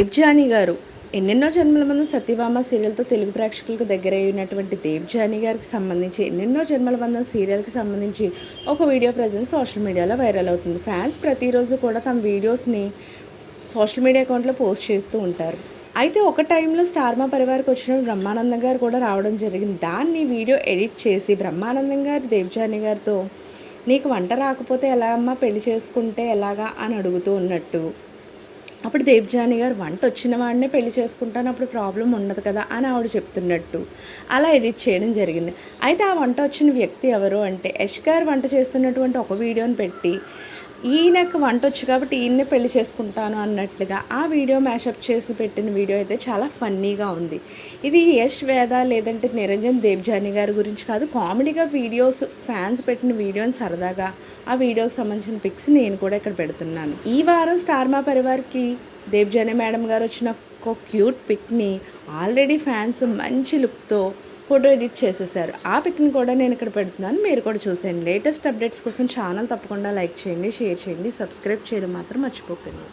దేవ్జాని గారు. ఎన్నెన్నో జన్మల మంది సత్యభామ సీరియల్తో తెలుగు ప్రేక్షకులకు దగ్గర అయినటువంటి దేవ్జాని గారికి సంబంధించి ఎన్నెన్నో జన్మల బంధం సీరియల్కి సంబంధించి ఒక వీడియో ప్రజెంట్ సోషల్ మీడియాలో వైరల్ అవుతుంది. ఫ్యాన్స్ ప్రతిరోజు కూడా తమ వీడియోస్ని సోషల్ మీడియా అకౌంట్లో పోస్ట్ చేస్తూ ఉంటారు. అయితే ఒక టైంలో స్టార్మా పరివారికి వచ్చిన బ్రహ్మానందం గారు కూడా రావడం జరిగింది. దాన్ని వీడియో ఎడిట్ చేసి బ్రహ్మానందం గారు దేవ్జాని గారితో నీకు వంట రాకపోతే ఎలా అమ్మా? పెళ్ళి చేసుకుంటే ఎలాగా? అని అడుగుతూ ఉన్నట్టు అప్పుడు దేవ్జాని గారు వంట వచ్చిన వాడినే పెళ్ళి చేసుకుంటాను అప్పుడు ప్రాబ్లం ఉండదు కదా అని ఆవిడ చెప్తున్నట్టు. అలా ఎడిట్ చేయడం జరిగింది. అయితే ఆ వంట వచ్చిన వ్యక్తి ఎవరు అంటే యష్ గారు వంట చేస్తున్నటువంటి ఒక వీడియోని పెట్టి ఈయనకు వంట వచ్చు కాబట్టి ఈయన్నే పెళ్ళి చేసుకుంటాను అన్నట్లుగా ఆ వీడియో మ్యాషప్ చేసి పెట్టిన వీడియో అయితే చాలా ఫన్నీగా ఉంది. ఇది యష్ వేద లేదంటే నిరంజన్ దేవ్జాని గారి గురించి కాదు కామెడీగా వీడియోస్ ఫ్యాన్స్ పెట్టిన వీడియోని సరదాగా ఆ వీడియోకి సంబంధించిన పిక్స్ నేను కూడా ఇక్కడ పెడుతున్నాను. ఈ వారం స్టార్ మా పరివార్కి దేవ్జాని మేడం గారు వచ్చిన ఒక క్యూట్ పిక్ని ఆల్రెడీ ఫ్యాన్స్ మంచి లుక్తో ఫోటో ఎడిట్ చేసేసారు. ఆ పిక్ని కూడా నేను ఇక్కడ పెడుతున్నాను. మీరు కూడా చూసేయండి. లేటెస్ట్ అప్డేట్స్ కోసం ఛానల్ తప్పకుండా లైక్ చేయండి షేర్ చేయండి సబ్స్క్రైబ్ చేయడం మాత్రం మర్చిపోకండి.